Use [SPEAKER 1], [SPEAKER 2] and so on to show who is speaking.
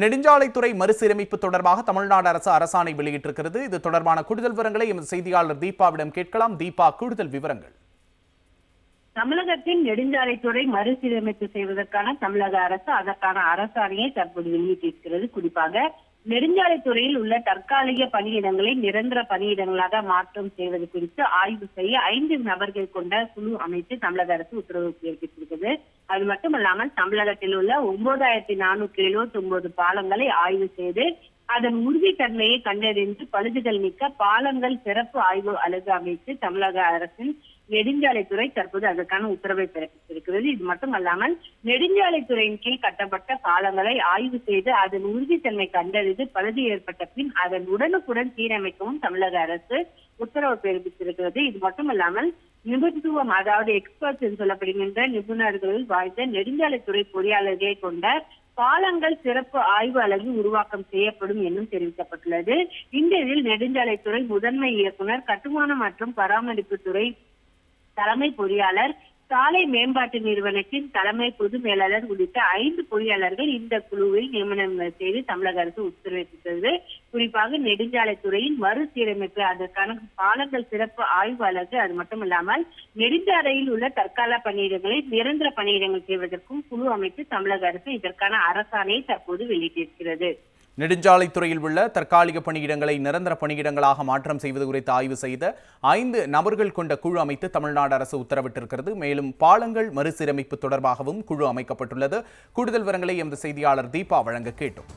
[SPEAKER 1] நெடுஞ்சாலைத்துறை மறுசீரமைப்பு தொடர்பாக தமிழ்நாடு அரசு அரசாணை வெளியிட்டிருக்கிறது. இது தொடர்பான கூடுதல் விவரங்களை எமது செய்தியாளர் தீபாவிடம் கேட்கலாம். தீபா கூடுதல் விவரங்கள்.
[SPEAKER 2] தமிழகத்தின் நெடுஞ்சாலைத்துறை மறுசீரமைப்பு செய்வதற்கான தமிழக அரசு அதற்கான அரசாணையை தற்போது வெளியிட்டிருக்கிறது. குறிப்பாக நெடுஞ்சாலைத்துறையில் உள்ள தற்காலிக பணியிடங்களை நிரந்தர பணியிடங்களாக மாற்றம் செய்வது குறித்து ஆய்வு செய்ய ஐந்து நபர்கள் கொண்ட குழு அமைத்து தமிழக அரசு உத்தரவு பிறப்பித்திருக்கிறது. அது மட்டுமல்லாமல் தமிழகத்தில் உள்ள ஒன்பதாயிரத்தி நானூற்றி எழுபத்தி ஒன்பது பாலங்களை ஆய்வு செய்து அதன் உறுதித்தன்மையை கண்டறிந்து பழுதுகள் மிக்க பாலங்கள் சிறப்பு ஆய்வு அலகு அமைத்து தமிழக அரசின் நெடுஞ்சாலைத்துறை தற்போது அதற்கான உத்தரவை பிறப்பித்திருக்கிறது. இது மட்டும் அல்லாமல் நெடுஞ்சாலைத்துறையின் கீழ் கட்டப்பட்ட பாலங்களை ஆய்வு செய்து அதன் உறுதித்தன்மை கண்டறிந்து பழுது ஏற்பட்ட பின் அதன் உடனுக்குடன் சீரமைக்கவும் தமிழக அரசு உத்தரவு பிறப்பித்திருக்கிறது. இது மட்டுமல்லாமல் நிபுணத்துவம் அதாவது எக்ஸ்பர்ட்ஸ் என்று சொல்லப்படுகின்ற நிபுணர்கள் வாய்ந்த நெடுஞ்சாலைத்துறை பொறியாளர்களை கொண்ட பாலங்கள் சிறப்பு ஆய்வு அலகு உருவாக்கம் செய்யப்படும் என்றும் தெரிவிக்கப்பட்டுள்ளது. இந்த இதில் நெடுஞ்சாலைத்துறை முதன்மை இயக்குனர் கட்டுமான மற்றும் பராமரிப்பு துறை தலைமை பொறியாளர் சாலை மேம்பாட்டு நிறுவனத்தின் தலைமை பொது மேலாளர் உள்ளிட்ட ஐந்து பொறியாளர்கள் இந்த குழுவில் நியமனம் செய்து தமிழக அரசு உத்தரவிட்டிருக்கிறது. குறிப்பாக நெடுஞ்சாலைத்துறையின் மறுசீரமைப்பு அதற்கான பாலங்கள் சிறப்பு ஆய்வாளர்கள் அது மட்டுமில்லாமல் நெடுஞ்சாலையில் உள்ள தற்கால பணியிடங்களை நிரந்தர பணியிடங்கள் செய்வதற்கும் குழு அமைத்து தமிழக அரசு இதற்கான அரசாணையை தற்போது வெளியிட்டிருக்கிறது.
[SPEAKER 1] நெடுஞ்சாலைத்துறையில் உள்ள தற்காலிக பணியிடங்களை நிரந்தர பணியிடங்களாக மாற்றம் செய்வது குறித்து ஆய்வு செய்த ஐந்து நபர்கள் கொண்ட குழு அமைத்து தமிழ்நாடு அரசு உத்தரவிட்டிருக்கிறது. மேலும் பாலங்கள் மறுசீரமைப்பு தொடர்பாகவும் குழு அமைக்கப்பட்டுள்ளது. கூடுதல் விவரங்களை எமது செய்தியாளர் தீபா வழங்க கேட்டோம்.